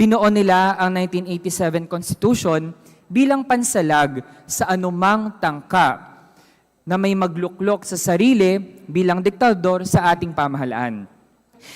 Binuo nila ang 1987 Constitution bilang pansalag sa anumang tangka na may magluklok sa sarili bilang diktador sa ating pamahalaan.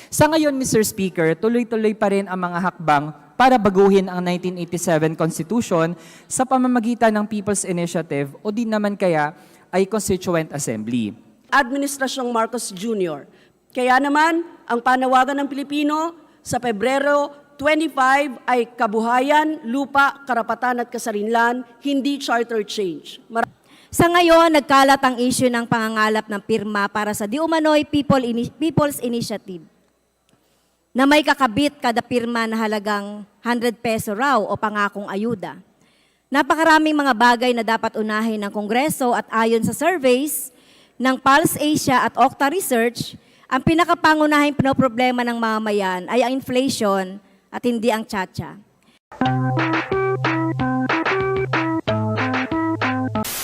Sa ngayon, Mr. Speaker, tuloy-tuloy pa rin ang mga hakbang para baguhin ang 1987 Constitution sa pamamagitan ng People's Initiative o di naman kaya ay Constituent Assembly. Administrasyong Marcos Jr. Kaya naman, ang panawagan ng Pilipino sa Pebrero 25 ay kabuhayan, lupa, karapatan at kasarinlan, hindi charter change. Mar- Sa ngayon, nagkalat ang issue ng pangangalap ng pirma para sa di umano'y People Ini- People's Initiative na may kakabit kada pirma na halagang 100 peso raw o pangakong ayuda. Napakaraming mga bagay na dapat unahin ng Kongreso at ayon sa surveys ng Pulse Asia at Okta Research, ang pinakapangunahing pinoproblema ng mamamayan ay ang inflation at hindi ang tsatsya.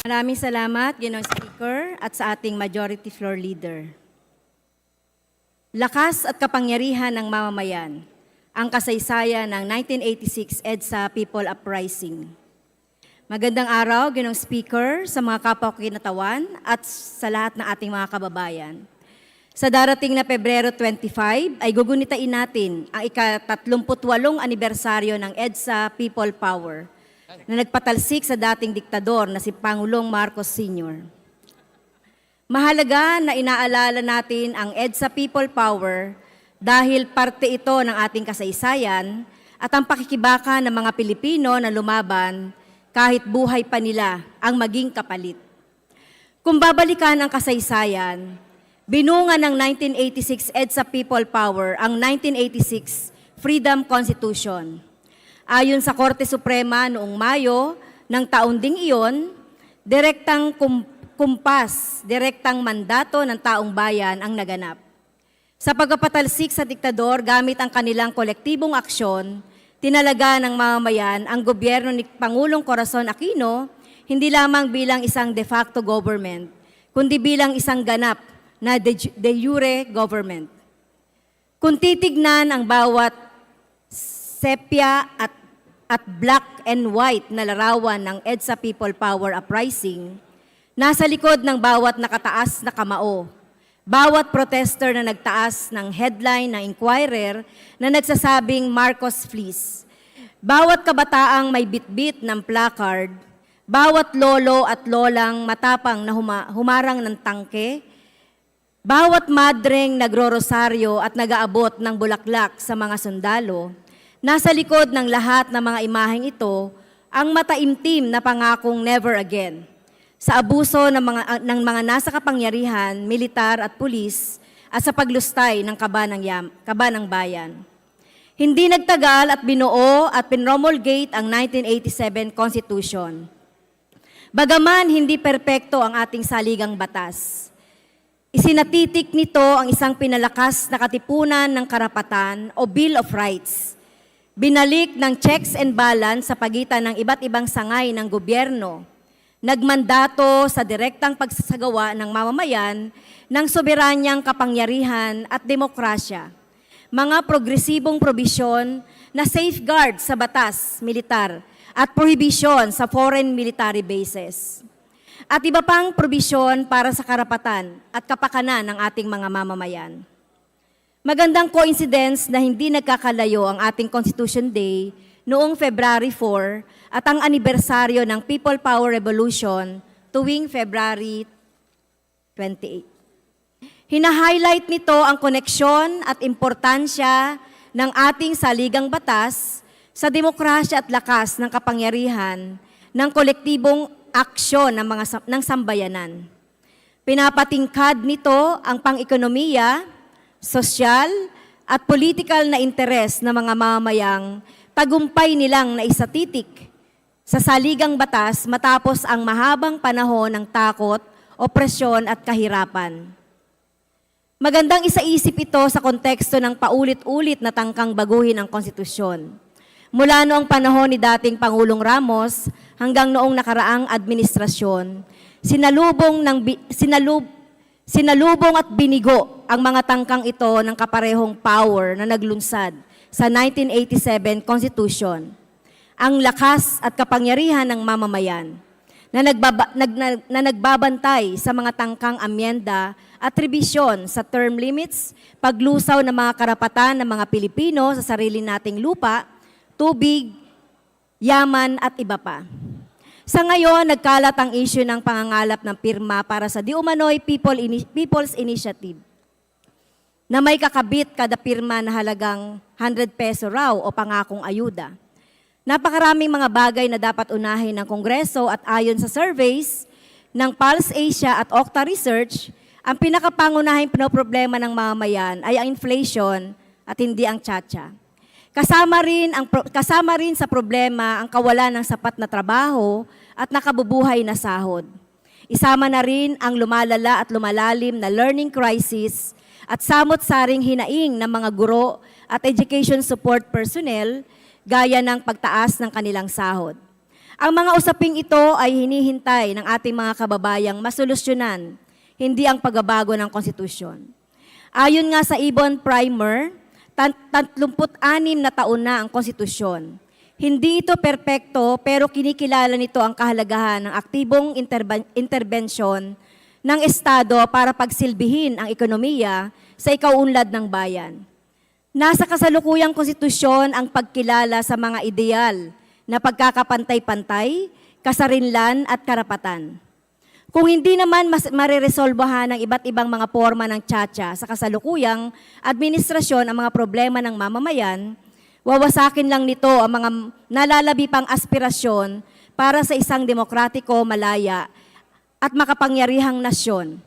Maraming salamat, Ginoong Speaker, at sa ating Majority Floor Leader. Lakas at kapangyarihan ng mamamayan, ang kasaysayan ng 1986 EDSA People Uprising. Magandang araw, Ginoong Speaker, sa mga kapwa kinatawan at sa lahat ng ating mga kababayan. Sa darating na Pebrero 25 ay gugunitain natin ang ika-38 anibersaryo ng EDSA People Power na nagpatalsik sa dating diktador na si Pangulong Marcos Sr. Mahalaga na inaalala natin ang EDSA People Power dahil parte ito ng ating kasaysayan at ang pakikibaka ng mga Pilipino na lumaban kahit buhay pa nila ang maging kapalit. Kung babalikan ang kasaysayan, binunga ng 1986 EDSA People Power ang 1986 Freedom Constitution. Ayon sa Korte Suprema noong Mayo ng taon ding iyon, direktang kum- kumpas, direktang mandato ng taong bayan ang naganap. Sa pagpapatalsik sa diktador gamit ang kanilang kolektibong aksyon, tinalaga ng mamamayan ang gobyerno ni Pangulong Corazon Aquino hindi lamang bilang isang de facto government, kundi bilang isang ganap na de, de jure government. Kung titignan ang bawat sepia at, at black and white na larawan ng EDSA People Power Uprising, nasa likod ng bawat nakataas na kamao, bawat protester na nagtaas ng headline ng Inquirer na nagsasabing Marcos Fleece, bawat kabataang may bitbit ng placard, bawat lolo at lolang matapang na huma- humarang ng tangke, bawat madreng nagro-rosaryo at nag-aabot ng bulaklak sa mga sundalo, nasa likod ng lahat ng mga imaheng ito ang mataimtim na pangakong never again sa abuso ng mga, ng mga nasa kapangyarihan, militar at pulis at sa paglustay ng kaba ng, yam, kaba ng bayan. Hindi nagtagal at binuo at pinromulgate ang 1987 Constitution. Bagaman hindi perpekto ang ating saligang batas, Isinatitik nito ang isang pinalakas na katipunan ng karapatan o Bill of Rights. Binalik ng checks and balance sa pagitan ng iba't ibang sangay ng gobyerno. Nagmandato sa direktang pagsasagawa ng mamamayan ng soberanyang kapangyarihan at demokrasya. Mga progresibong probisyon na safeguard sa batas, militar, at prohibisyon sa foreign military bases at iba pang probisyon para sa karapatan at kapakanan ng ating mga mamamayan. Magandang coincidence na hindi nagkakalayo ang ating Constitution Day noong February 4 at ang anibersaryo ng People Power Revolution tuwing February 28. Hina-highlight nito ang koneksyon at importansya ng ating saligang batas sa demokrasya at lakas ng kapangyarihan ng kolektibong aksyon ng mga ng sambayanan. Pinapatingkad nito ang pang-ekonomiya, sosyal, at political na interes ng mga mamamayang tagumpay nilang naisatitik sa saligang batas matapos ang mahabang panahon ng takot, opresyon at kahirapan. Magandang isaisip ito sa konteksto ng paulit-ulit na tangkang baguhin ang konstitusyon. Mula noong panahon ni dating Pangulong Ramos hanggang noong nakaraang administrasyon, sinalubong, ng, sinalub, sinalubong at binigo ang mga tangkang ito ng kaparehong power na naglunsad sa 1987 Constitution. Ang lakas at kapangyarihan ng mamamayan na, nagbaba, nag, na, na nagbabantay sa mga tangkang amyenda at revisyon sa term limits, paglusaw ng mga karapatan ng mga Pilipino sa sarili nating lupa, tubig, yaman at iba pa. Sa ngayon, nagkalat ang issue ng pangangalap ng pirma para sa Di Umano'y People Ini- People's Initiative na may kakabit kada pirma na halagang 100 peso raw o pangakong ayuda. Napakaraming mga bagay na dapat unahin ng Kongreso at ayon sa surveys ng Pulse Asia at Okta Research, ang pinakapangunahing problema ng mamamayan ay ang inflation at hindi ang tsatsya. Kasama rin, ang, kasama rin sa problema ang kawalan ng sapat na trabaho at nakabubuhay na sahod. Isama na rin ang lumalala at lumalalim na learning crisis at samot-saring hinaing ng mga guro at education support personnel gaya ng pagtaas ng kanilang sahod. Ang mga usaping ito ay hinihintay ng ating mga kababayang masolusyonan, hindi ang pagbabago ng konstitusyon. Ayon nga sa Ibon Primer, 36 na taon na ang konstitusyon. Hindi ito perpekto pero kinikilala nito ang kahalagahan ng aktibong interben- interbensyon ng Estado para pagsilbihin ang ekonomiya sa ikaunlad ng bayan. Nasa kasalukuyang konstitusyon ang pagkilala sa mga ideal na pagkakapantay-pantay, kasarinlan at karapatan. Kung hindi naman mas mariresolbahan ng iba't ibang mga forma ng tsatsya sa kasalukuyang administrasyon ang mga problema ng mamamayan, wawasakin lang nito ang mga nalalabi pang aspirasyon para sa isang demokratiko, malaya at makapangyarihang nasyon.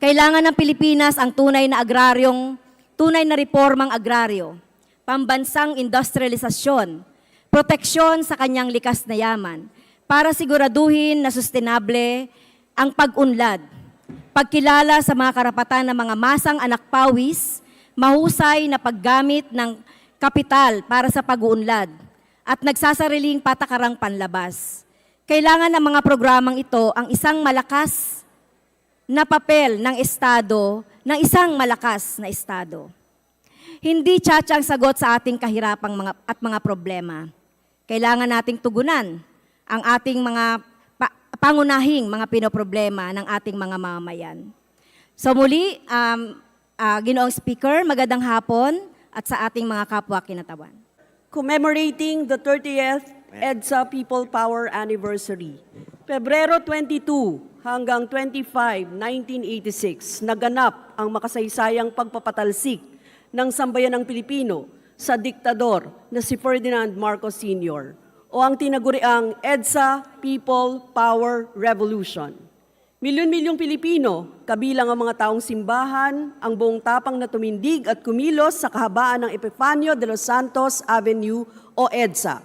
Kailangan ng Pilipinas ang tunay na agraryong, tunay na reformang agraryo, pambansang industrialisasyon, proteksyon sa kanyang likas na yaman, para siguraduhin na sustainable ang pag-unlad, pagkilala sa mga karapatan ng mga masang anak pawis, mahusay na paggamit ng kapital para sa pag-uunlad, at nagsasariling patakarang panlabas. Kailangan ng mga programang ito ang isang malakas na papel ng Estado ng isang malakas na Estado. Hindi tsatsa ang sagot sa ating kahirapang mga, at mga problema. Kailangan nating tugunan ang ating mga pa- pangunahing mga pinoproblema ng ating mga mamamayan. So muli, um, ah, Ginoong Speaker, magandang hapon at sa ating mga kapwa kinatawan. commemorating the 30th EDSA People Power Anniversary. Pebrero 22 hanggang 25, 1986, naganap ang makasaysayang pagpapatalsik ng sambayan ng Pilipino sa diktador na si Ferdinand Marcos Sr. o ang tinaguriang EDSA People Power Revolution. Milyon-milyong Pilipino, kabilang ang mga taong simbahan, ang buong tapang na tumindig at kumilos sa kahabaan ng Epifanio de los Santos Avenue o EDSA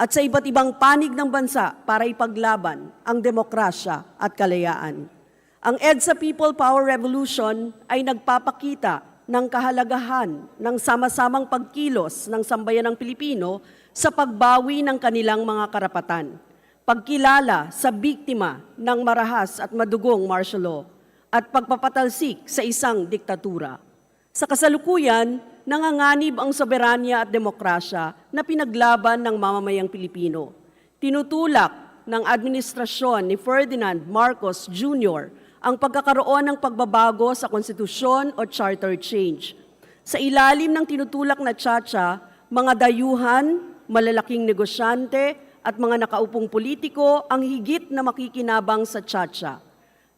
at sa iba't ibang panig ng bansa para ipaglaban ang demokrasya at kalayaan. Ang EDSA People Power Revolution ay nagpapakita ng kahalagahan ng sama-samang pagkilos ng sambayan ng Pilipino sa pagbawi ng kanilang mga karapatan pagkilala sa biktima ng marahas at madugong martial law at pagpapatalsik sa isang diktatura. Sa kasalukuyan, nanganganib ang soberanya at demokrasya na pinaglaban ng mamamayang Pilipino. Tinutulak ng administrasyon ni Ferdinand Marcos Jr. ang pagkakaroon ng pagbabago sa konstitusyon o charter change. Sa ilalim ng tinutulak na tsatsya, mga dayuhan, malalaking negosyante, at mga nakaupong politiko ang higit na makikinabang sa tsatsya.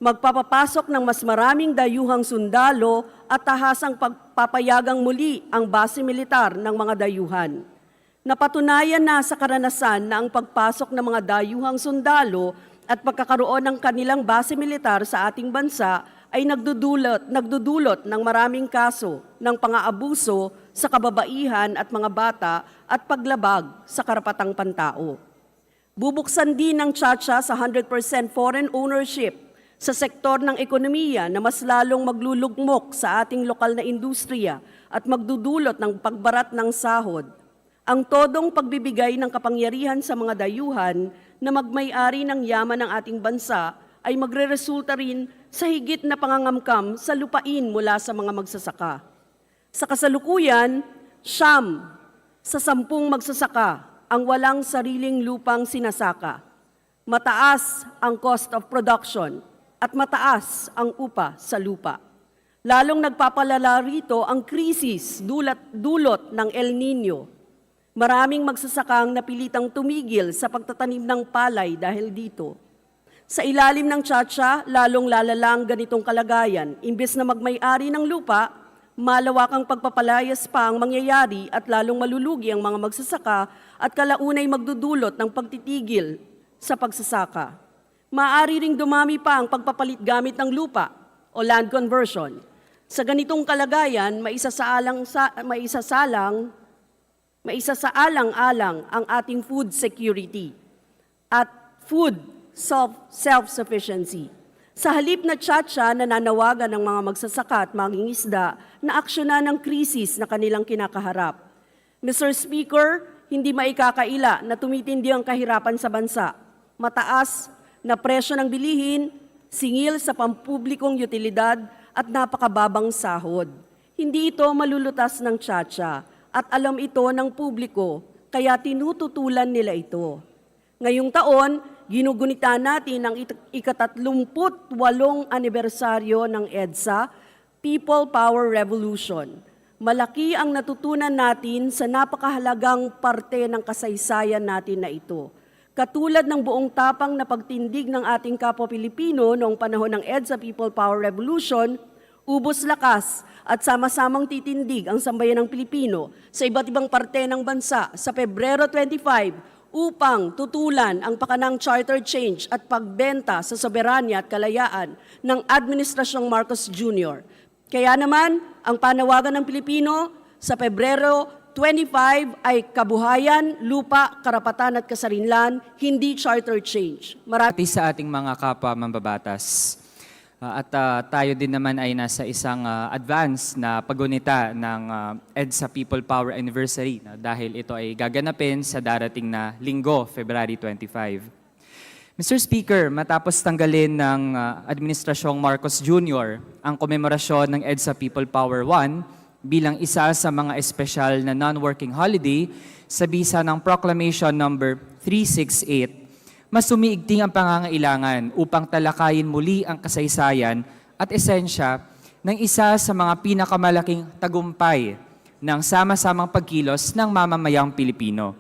Magpapapasok ng mas maraming dayuhang sundalo at tahasang pagpapayagang muli ang base militar ng mga dayuhan. Napatunayan na sa karanasan na ang pagpasok ng mga dayuhang sundalo at pagkakaroon ng kanilang base militar sa ating bansa ay nagdudulot, nagdudulot ng maraming kaso ng pang-aabuso sa kababaihan at mga bata at paglabag sa karapatang pantao. Bubuksan din ng Chacha sa 100% foreign ownership sa sektor ng ekonomiya na mas lalong maglulugmok sa ating lokal na industriya at magdudulot ng pagbarat ng sahod. Ang todong pagbibigay ng kapangyarihan sa mga dayuhan na magmay-ari ng yaman ng ating bansa ay magreresulta rin sa higit na pangangamkam sa lupain mula sa mga magsasaka. Sa kasalukuyan, Siyam sa sampung magsasaka ang walang sariling lupang sinasaka. Mataas ang cost of production at mataas ang upa sa lupa. Lalong nagpapalala rito ang krisis dulot, dulot ng El Nino. Maraming magsasakang napilitang tumigil sa pagtatanim ng palay dahil dito. Sa ilalim ng tsatsya, lalong lalalang ganitong kalagayan. Imbes na magmay-ari ng lupa, malawakang pagpapalayas pa ang mangyayari at lalong malulugi ang mga magsasaka at kalaunay magdudulot ng pagtitigil sa pagsasaka. Maaari ring dumami pa ang pagpapalit gamit ng lupa o land conversion. Sa ganitong kalagayan, maisasalang sa, maisasalang maisasaalang-alang ang ating food security at food self, self-sufficiency. Sa halip na tsatsya, nananawagan ng mga magsasaka at mangingisda na aksyonan ng krisis na kanilang kinakaharap. Mr. Speaker, hindi maikakaila na tumitindi ang kahirapan sa bansa. Mataas na presyo ng bilihin, singil sa pampublikong utilidad at napakababang sahod. Hindi ito malulutas ng tsatsya at alam ito ng publiko kaya tinututulan nila ito. Ngayong taon, ginugunita natin ang it- ikatatlumput walong anibersaryo ng EDSA, People Power Revolution. Malaki ang natutunan natin sa napakahalagang parte ng kasaysayan natin na ito. Katulad ng buong tapang na pagtindig ng ating kapwa Pilipino noong panahon ng EDSA People Power Revolution, ubos lakas at sama-samang titindig ang sambayan ng Pilipino sa iba't ibang parte ng bansa sa Pebrero 25 upang tutulan ang pakanang charter change at pagbenta sa soberanya at kalayaan ng Administrasyong Marcos Jr. Kaya naman, ang panawagan ng Pilipino sa Pebrero 25 ay kabuhayan, lupa, karapatan at kasarinlan, hindi charter change. Marami sa ating mga kapwa mambabatas. Ah, at ah, tayo din naman ay nasa isang ah, advance na pagunita ng ah, EDSA People Power Anniversary na dahil ito ay gaganapin sa darating na linggo, February 25. Mr. Speaker, matapos tanggalin ng ah, Administrasyong Marcos Jr. ang komemorasyon ng EDSA People Power 1 bilang isa sa mga espesyal na non-working holiday sa bisa ng Proclamation Number 368 mas sumiigting ang pangangailangan upang talakayin muli ang kasaysayan at esensya ng isa sa mga pinakamalaking tagumpay ng sama-samang pagkilos ng mamamayang Pilipino.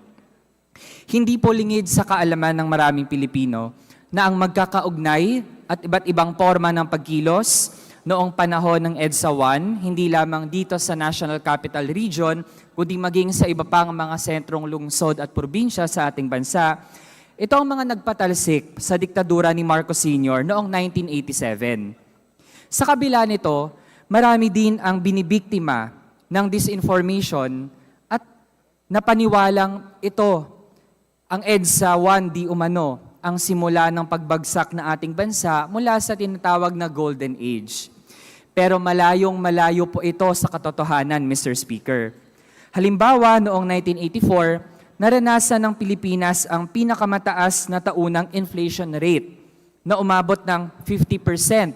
Hindi po lingid sa kaalaman ng maraming Pilipino na ang magkakaugnay at iba't ibang forma ng pagkilos noong panahon ng EDSA 1, hindi lamang dito sa National Capital Region, kundi maging sa iba pang mga sentrong lungsod at probinsya sa ating bansa, ito ang mga nagpatalsik sa diktadura ni Marcos Sr. noong 1987. Sa kabila nito, marami din ang binibiktima ng disinformation at napaniwalang ito, ang EDSA 1 di umano, ang simula ng pagbagsak na ating bansa mula sa tinatawag na Golden Age. Pero malayong malayo po ito sa katotohanan, Mr. Speaker. Halimbawa, noong 1984, naranasan ng Pilipinas ang pinakamataas na taunang inflation rate na umabot ng 50%.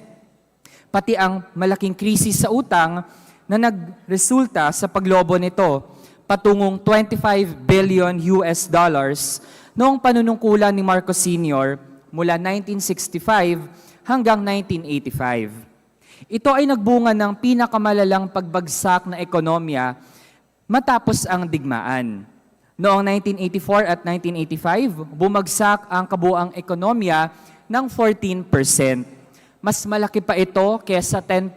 Pati ang malaking krisis sa utang na nagresulta sa paglobo nito patungong 25 billion US dollars noong panunungkulan ni Marcos Sr. mula 1965 hanggang 1985. Ito ay nagbunga ng pinakamalalang pagbagsak na ekonomiya matapos ang digmaan. Noong 1984 at 1985, bumagsak ang kabuang ekonomiya ng 14%. Mas malaki pa ito kesa 10%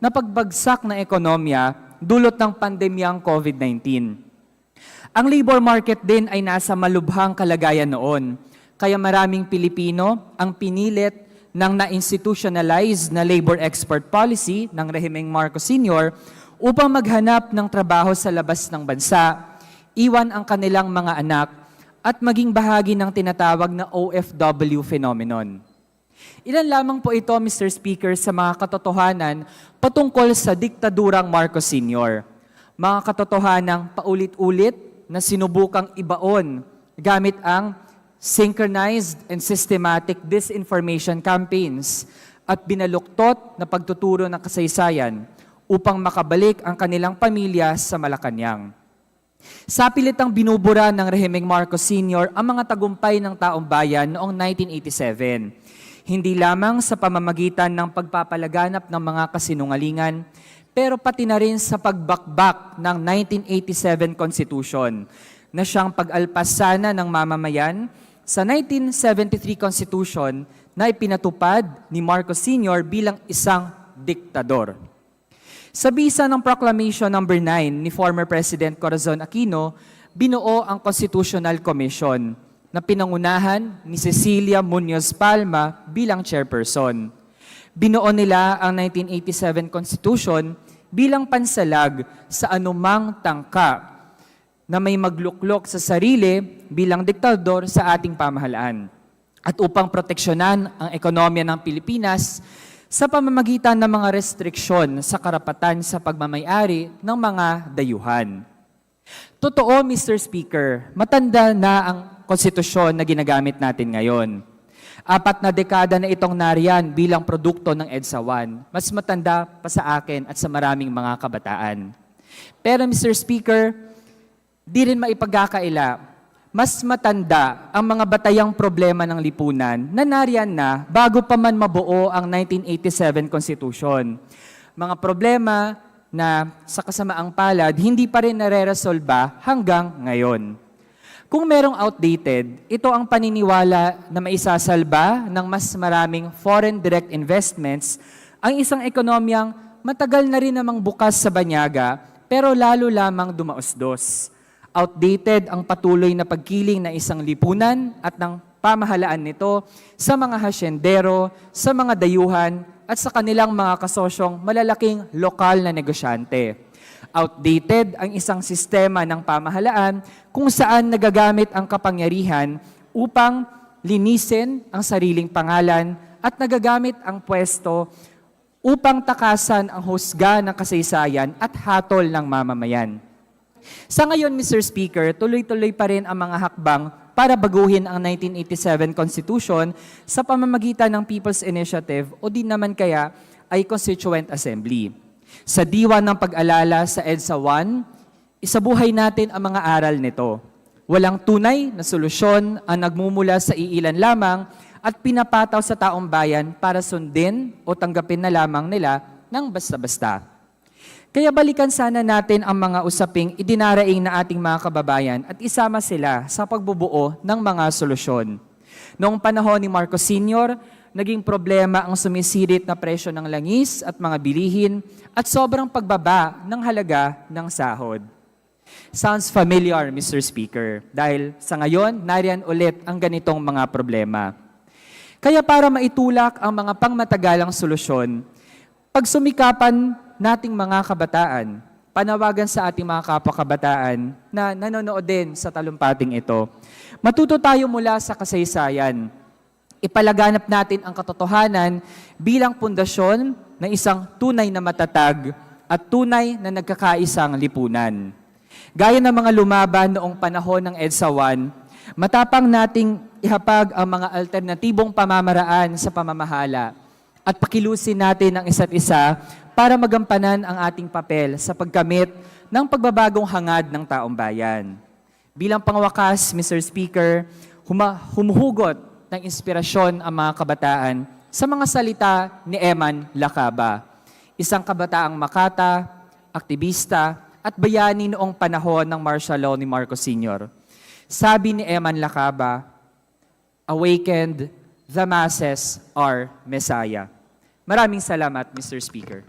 na pagbagsak ng ekonomiya dulot ng pandemyang COVID-19. Ang labor market din ay nasa malubhang kalagayan noon. Kaya maraming Pilipino ang pinilit ng na-institutionalize na labor export policy ng rehimeng Marcos Sr. upang maghanap ng trabaho sa labas ng bansa, iwan ang kanilang mga anak, at maging bahagi ng tinatawag na OFW phenomenon. Ilan lamang po ito, Mr. Speaker, sa mga katotohanan patungkol sa diktadurang Marcos Sr. Mga katotohanang paulit-ulit na sinubukang ibaon gamit ang synchronized and systematic disinformation campaigns at binaluktot na pagtuturo ng kasaysayan upang makabalik ang kanilang pamilya sa Malacanang. Sa pilitang binubura ng rehimeng Marcos Sr. ang mga tagumpay ng taong bayan noong 1987. Hindi lamang sa pamamagitan ng pagpapalaganap ng mga kasinungalingan, pero pati na rin sa pagbakbak ng 1987 Constitution na siyang pag-alpas sana ng mamamayan sa 1973 Constitution na ipinatupad ni Marcos Sr. bilang isang diktador. Sa bisa ng Proclamation No. 9 ni former President Corazon Aquino, binuo ang Constitutional Commission na pinangunahan ni Cecilia Munoz Palma bilang chairperson. Binuo nila ang 1987 Constitution bilang pansalag sa anumang tangka na may magluklok sa sarili bilang diktador sa ating pamahalaan at upang proteksyonan ang ekonomiya ng Pilipinas sa pamamagitan ng mga restriksyon sa karapatan sa pagmamayari ng mga dayuhan. Totoo, Mr. Speaker, matanda na ang konstitusyon na ginagamit natin ngayon. Apat na dekada na itong nariyan bilang produkto ng EDSA 1. Mas matanda pa sa akin at sa maraming mga kabataan. Pero Mr. Speaker, di rin maipagkakaila mas matanda ang mga batayang problema ng lipunan na nariyan na bago pa man mabuo ang 1987 Constitution. Mga problema na sa kasamaang palad hindi pa rin nare-resolba hanggang ngayon. Kung merong outdated, ito ang paniniwala na maisasalba ng mas maraming foreign direct investments ang isang ekonomiyang matagal na rin namang bukas sa banyaga pero lalo lamang dumausdos. Outdated ang patuloy na pagkiling na isang lipunan at ng pamahalaan nito sa mga hasyendero, sa mga dayuhan at sa kanilang mga kasosyong malalaking lokal na negosyante. Outdated ang isang sistema ng pamahalaan kung saan nagagamit ang kapangyarihan upang linisin ang sariling pangalan at nagagamit ang pwesto upang takasan ang husga ng kasaysayan at hatol ng mamamayan. Sa ngayon, Mr. Speaker, tuloy-tuloy pa rin ang mga hakbang para baguhin ang 1987 Constitution sa pamamagitan ng People's Initiative o di naman kaya ay Constituent Assembly. Sa diwa ng pag-alala sa EDSA 1, isabuhay natin ang mga aral nito. Walang tunay na solusyon ang nagmumula sa iilan lamang at pinapataw sa taong bayan para sundin o tanggapin na lamang nila ng basta-basta. Kaya balikan sana natin ang mga usaping idinaraing na ating mga kababayan at isama sila sa pagbubuo ng mga solusyon. Noong panahon ni Marcos Sr., naging problema ang sumisirit na presyo ng langis at mga bilihin at sobrang pagbaba ng halaga ng sahod. Sounds familiar, Mr. Speaker, dahil sa ngayon, nariyan ulit ang ganitong mga problema. Kaya para maitulak ang mga pangmatagalang solusyon, pagsumikapan nating mga kabataan, panawagan sa ating mga kapwa-kabataan na nanonood din sa talumpating ito. Matuto tayo mula sa kasaysayan. Ipalaganap natin ang katotohanan bilang pundasyon ng isang tunay na matatag at tunay na nagkakaisang lipunan. Gaya ng mga lumaban noong panahon ng EDSA 1, matapang nating ihapag ang mga alternatibong pamamaraan sa pamamahala at pakilusin natin ang isa't isa para magampanan ang ating papel sa pagkamit ng pagbabagong hangad ng taong bayan. Bilang pangwakas, Mr. Speaker, huma- humuhugot ng inspirasyon ang mga kabataan sa mga salita ni Eman Lakaba, isang kabataang makata, aktivista, at bayani noong panahon ng martial law ni Marcos Sr. Sabi ni Eman Lakaba, Awakened, the masses are Messiah. Maraming salamat, Mr. Speaker.